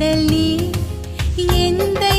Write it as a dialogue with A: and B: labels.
A: கடல் நீ எந்த